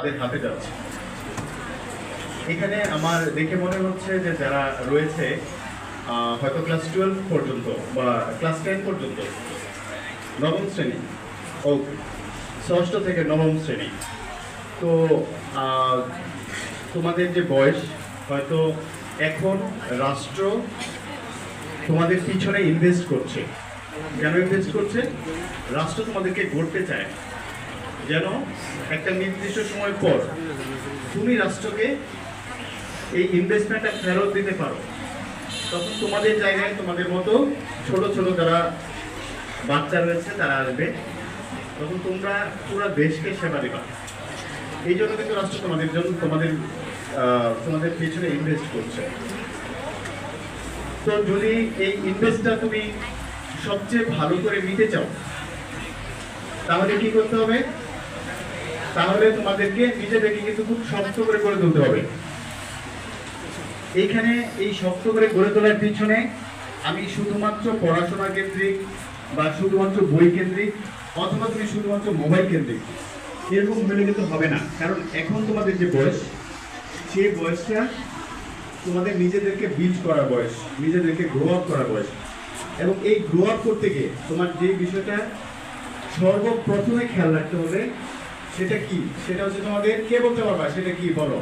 তাদের হাতে যাচ্ছে। এখানে আমার দেখে মনে হচ্ছে যে যারা রয়েছে হয়তো ক্লাস টুয়েলভ পর্যন্ত বা ক্লাস টেন পর্যন্ত, নবম শ্রেণি ওকে ষষ্ঠ থেকে নবম শ্রেণি। তো তোমাদের যে বয়স, হয়তো এখন রাষ্ট্র তোমাদের পিছনে ইনভেস্ট করছে। কেন ইনভেস্ট করছে? রাষ্ট্র তোমাদেরকে গড়তে চায়। যেন একটা নির্দিষ্ট সময় পর তুমি রাষ্ট্রকে এই ইনভেস্টমেন্টটা ফেরত দিতে পারো। তখন তোমাদের জায়গায়, তোমাদের মতো ছোট ছোট যারা বাচ্চা রয়েছে, তারা আসবে। তখন তোমরা পুরো দেশকে সেবা দেবা। এই জন্য কিন্তু রাষ্ট্র তোমাদের জন্য, তোমাদের তোমাদের পিছনে ইনভেস্ট করছে। তো যদি এই ইনভেস্টটা তুমি সবচেয়ে ভালো করে নিতে চাও, তাহলে কি করতে হবে? তাহলে তোমাদেরকে নিজেদেরকে কিন্তু খুব শক্ত করে গড়ে তুলতে হবে। এইখানে এই শক্ত করে গড়ে তোলার পিছনে আমি শুধুমাত্র পড়াশোনা কেন্দ্রিক বা শুধুমাত্র বই কেন্দ্রিক অথবা তুমি শুধুমাত্র মোবাইল কেন্দ্রিক, এরকম হলে কিন্তু হবে না। কারণ এখন তোমাদের যে বয়স, সেই বয়সটা তোমাদের নিজেদেরকে বিল্ড করার বয়স, নিজেদেরকে গ্রো আপ করার বয়স। এবং এই গ্রো আপ করতে গিয়ে তোমার যে বিষয়টা সর্বপ্রথমে খেয়াল রাখতে হবে সেটা কি? সেটা হচ্ছে তোমাদের কে বলতে পারবা? সেটা কি? বলো।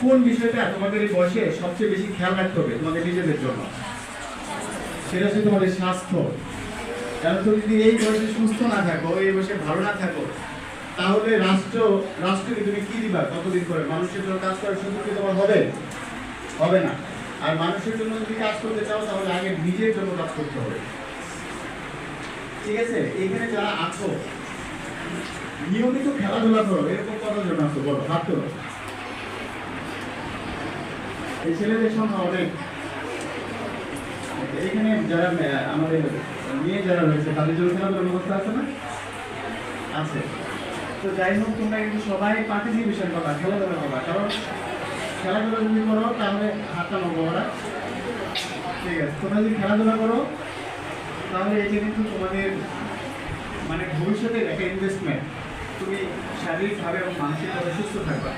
কোন বিষয়টা তোমাদের এই বয়সে সবচেয়ে বেশি খেয়াল রাখতে হবে তোমাদের নিজেদের জন্য? সেটা হচ্ছে তোমাদের স্বাস্থ্য। কারণ তুমি যদি এই বয়সে সুস্থ না থাকো, এই বয়সে ভালো না থাকো, তাহলে রাষ্ট্র, রাষ্ট্রকে তুমি কি দিবা কতদিন করে? মানুষের জন্য কাজ করার সুযোগ কি তোমার হবে? হবে না। আর মানুষের জন্য যদি কাজ করতে চাও, তাহলে আগে নিজের জন্য কাজ করতে হবে। ঠিক আছে? এখানে যারা আছো নিয়মিত খেলাধুলা করো, এরকম কতজন আছো? বলো, হাত তোলো। এই ছেলেদের সংখ্যা অনেক। এইখানে যারা আমাদের মেয়ে যারা রয়েছে, তাদের জন্য খেলাধুলার ব্যবস্থা আছে না? আছে। তো যাই হোক, তোমরা কিন্তু সবাই পার্টিসিপেশন করবা খেলাধুলা করবা কারণ খেলাধুলা যদি করো, তাহলে হাতটা নেব ওরা ঠিক আছে, তোমরা যদি খেলাধুলা করো, তাহলে এটা কিন্তু তোমাদের মানে ভবিষ্যতের একটা ইনভেস্টমেন্ট তুমি শারীরিকভাবে এবং মানসিকভাবে সুস্থ থাকবা।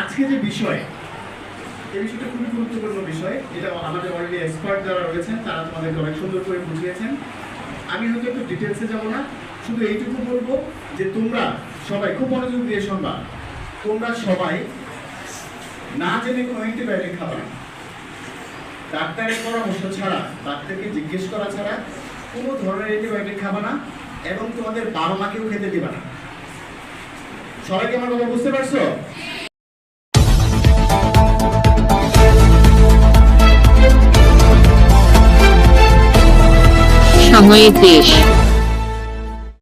আজকে যে বিষয়, এই বিষয়টা খুবই গুরুত্বপূর্ণ বিষয়, এটা আমাদের অলরেডি এক্সপার্ট যারা রয়েছেন, তারা তোমাদেরকে অনেক সুন্দর করে বুঝিয়েছেন। আমি হয়তো একটু ডিটেলসে যাব না, শুধু এইটুকু বলব যে তোমরা সবাই খুব মনোযোগ দিয়ে শুনবা, তোমরা সবাই না জেনে কোনো অ্যান্টিবায়োটিক খাবে ডাক্তারের পরামর্শ ছাড়া, ডাক্তারকে জিজ্ঞেস করা ছাড়া কোনো ধরনের অ্যান্টিবায়োটিক খাবে না এবং তোমাদের বাবা মাকেও খেতে দিবে না। সবাইকে আমার কথা বুঝতে পারছ? সময়ের দেশ